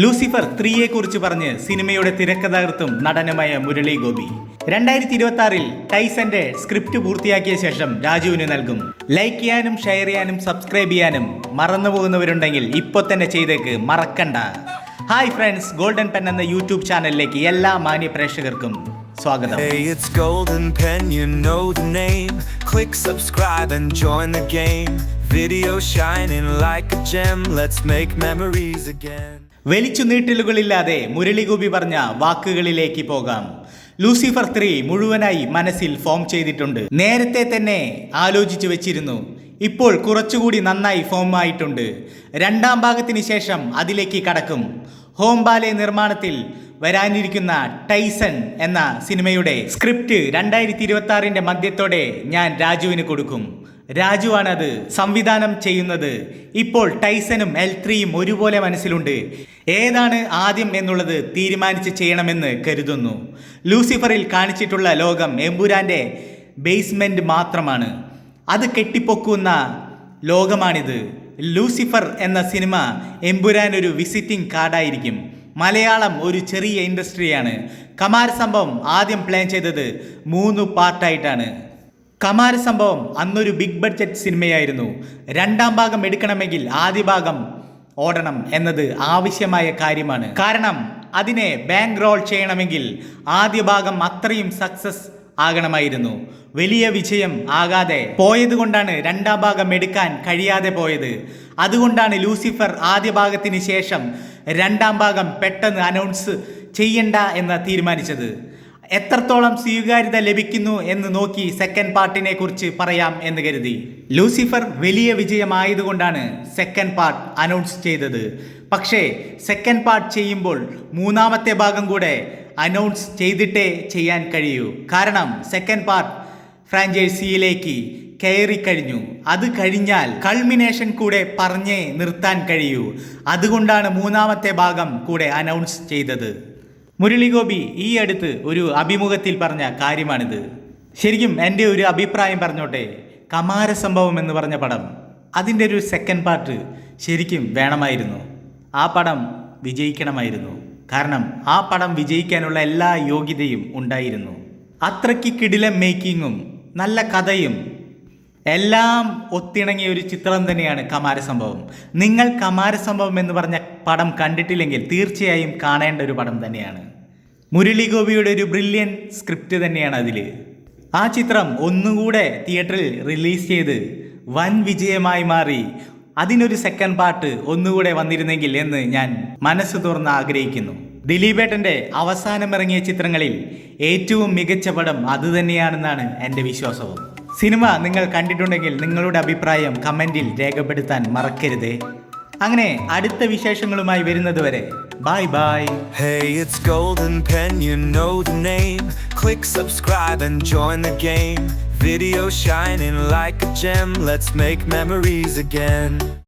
Lucifer ത്രീയെ കുറിച്ച് പറഞ്ഞ് സിനിമയുടെ തിരക്കഥാകൃത്തും നടനുമായ മുരളി ഗോപി. രണ്ടായിരത്തി ഇരുപത്തി ആറിൽ ടൈസന്റെ സ്ക്രിപ്റ്റ് പൂർത്തിയാക്കിയ ശേഷം രാജുവിന് നൽകും. ലൈക്ക് ചെയ്യാനും ഷെയർ ചെയ്യാനും സബ്സ്ക്രൈബ് ചെയ്യാനും മറന്നു പോകുന്നവരുണ്ടെങ്കിൽ തന്നെ ചെയ്തേക്ക് മറക്കണ്ട. ഹായ് ഫ്രണ്ട്സ് ഗോൾഡൻ പെൻ എന്ന യൂട്യൂബ് ചാനലിലേക്ക് എല്ലാ മാന്യ പ്രേക്ഷകർക്കും സ്വാഗതം. Video shining like a gem, let's make memories again. വലിച്ചു നീട്ടലുകളില്ലാതെ മുരളിഗോപി പറഞ്ഞ വാക്കുകളിലേക്ക് പോകാം. ലൂസിഫർ ത്രീ മുഴുവനായി മനസ്സിൽ ഫോം ചെയ്തിട്ടുണ്ട്. നേരത്തെ തന്നെ ആലോചിച്ചു വെച്ചിരുന്നു. ഇപ്പോൾ കുറച്ചുകൂടി നന്നായി ഫോം ആയിട്ടുണ്ട്. രണ്ടാം ഭാഗത്തിന് ശേഷം അതിലേക്ക് കടക്കും. ഹോംബാലെ നിർമ്മാണത്തിൽ വരാനിരിക്കുന്ന ടൈസൺ എന്ന സിനിമയുടെ സ്ക്രിപ്റ്റ് രണ്ടായിരത്തി ഇരുപത്തി മധ്യത്തോടെ ഞാൻ രാജുവിന് കൊടുക്കും. രാജുവാണ് അത് സംവിധാനം ചെയ്യുന്നത്. ഇപ്പോൾ ടൈസനും എൽ ത്രീയും ഒരുപോലെ മനസ്സിലുണ്ട്. ഏതാണ് ആദ്യം എന്നുള്ളത് തീരുമാനിച്ച് ചെയ്യണമെന്ന് കരുതുന്നു. ലൂസിഫറിൽ കാണിച്ചിട്ടുള്ള ലോകം എമ്പുരാന്റെ ബേസ്മെന്റ് മാത്രമാണ്. അത് കെട്ടിപ്പൊക്കുന്ന ലോകമാണിത്. ലൂസിഫർ എന്ന സിനിമ എമ്പുരാൻ ഒരു വിസിറ്റിംഗ് കാർഡായിരിക്കും മലയാളം ഒരു ചെറിയ ഇൻഡസ്ട്രിയാണ് കമാര സംഭവം ആദ്യം പ്ലാൻ ചെയ്തത് മൂന്ന് പാർട്ടായിട്ടാണ് കമാര സംഭവം അന്നൊരു ബിഗ് ബഡ്ജറ്റ് സിനിമയായിരുന്നു. രണ്ടാം ഭാഗം എടുക്കണമെങ്കിൽ ആദ്യ ഭാഗം ഓടണം എന്നത് ആവശ്യമായ കാര്യമാണ്. കാരണം അതിനെ ബാങ്ക് റോൾ ചെയ്യണമെങ്കിൽ ആദ്യ ഭാഗം അത്രയും സക്സസ് ആകണമായിരുന്നു. വലിയ വിജയം ആകാതെ പോയത് കൊണ്ടാണ് രണ്ടാം ഭാഗം എടുക്കാൻ കഴിയാതെ പോയത്. അതുകൊണ്ടാണ് ലൂസിഫർ ആദ്യ ഭാഗത്തിന് ശേഷം രണ്ടാം ഭാഗം പെട്ടെന്ന് അനൗൺസ് ചെയ്യണ്ട എന്ന് തീരുമാനിച്ചത്. എത്രത്തോളം സ്വീകാര്യത ലഭിക്കുന്നു എന്ന് നോക്കി സെക്കൻഡ് പാർട്ടിനെ കുറിച്ച് പറയാം എന്ന് കരുതി. ലൂസിഫർ വലിയ വിജയമായതുകൊണ്ടാണ് സെക്കൻഡ് പാർട്ട് അനൗൺസ് ചെയ്തത്. പക്ഷേ സെക്കൻഡ് പാർട്ട് ചെയ്യുമ്പോൾ മൂന്നാമത്തെ ഭാഗം കൂടെ അനൗൺസ് ചെയ്തിട്ടേ ചെയ്യാൻ കഴിയൂ. കാരണം സെക്കൻഡ് പാർട്ട് ഫ്രാഞ്ചൈസിയിലേക്ക് കയറി കഴിഞ്ഞു. അത് കഴിഞ്ഞാൽ കൾമിനേഷൻ കൂടെ പറഞ്ഞേ നിർത്താൻ കഴിയൂ. അതുകൊണ്ടാണ് മൂന്നാമത്തെ ഭാഗം കൂടെ അനൗൺസ് ചെയ്തത്. മുരളിഗോപി ഈ അടുത്ത് ഒരു അഭിമുഖത്തിൽ പറഞ്ഞ കാര്യമാണിത്. ശരിക്കും എന്റെ ഒരു അഭിപ്രായം പറഞ്ഞോട്ടെ കമാര സംഭവം എന്ന് പറഞ്ഞ പടം അതിന്റെ ഒരു സെക്കൻഡ് പാർട്ട് ശരിക്കും വേണമായിരുന്നു. ആ പടം വിജയിക്കണമായിരുന്നു. കാരണം ആ പടം വിജയിക്കാനുള്ള എല്ലാ യോഗ്യതയും ഉണ്ടായിരുന്നു. അത്രയ്ക്ക് കിടിലം മേക്കിങ്ങും നല്ല കഥയും എല്ലാം ഒത്തിണങ്ങിയ ഒരു ചിത്രം തന്നെയാണ് കമാരസംഭവം. നിങ്ങൾ കമാരസംഭവം എന്ന് പറഞ്ഞ പടം കണ്ടിട്ടില്ലെങ്കിൽ തീർച്ചയായും കാണേണ്ട ഒരു പടം തന്നെയാണ്. മുരളി ഗോപിയുടെ ഒരു ബ്രില്യൻ സ്ക്രിപ്റ്റ് തന്നെയാണ് അതിൽ ആ ചിത്രം ഒന്നുകൂടെ തിയേറ്ററിൽ റിലീസ് ചെയ്ത് വൻ വിജയമായി മാറി. അതിനൊരു സെക്കൻഡ് പാർട്ട് ഒന്നുകൂടെ വന്നിരുന്നെങ്കിൽ എന്ന് ഞാൻ മനസ്സ് തുറന്ന് ആഗ്രഹിക്കുന്നു. ദിലീപേട്ടന്റെ അവസാനം ഇറങ്ങിയ ചിത്രങ്ങളിൽ ഏറ്റവും മികച്ച പടം അതുതന്നെയാണെന്നാണ് എന്റെ വിശ്വാസവും. സിനിമ നിങ്ങൾ കണ്ടിട്ടുണ്ടെങ്കിൽ നിങ്ങളുടെ അഭിപ്രായം കമന്റിൽ രേഖപ്പെടുത്താൻ മറക്കരുത് അങ്ങനെ അടുത്ത വിശേഷങ്ങളുമായി വരുന്നത് വരെ bye bye Hey, it's Golden Pen, you know the name. Click subscribe and join the game. Video shining like a gem, let's make memories again.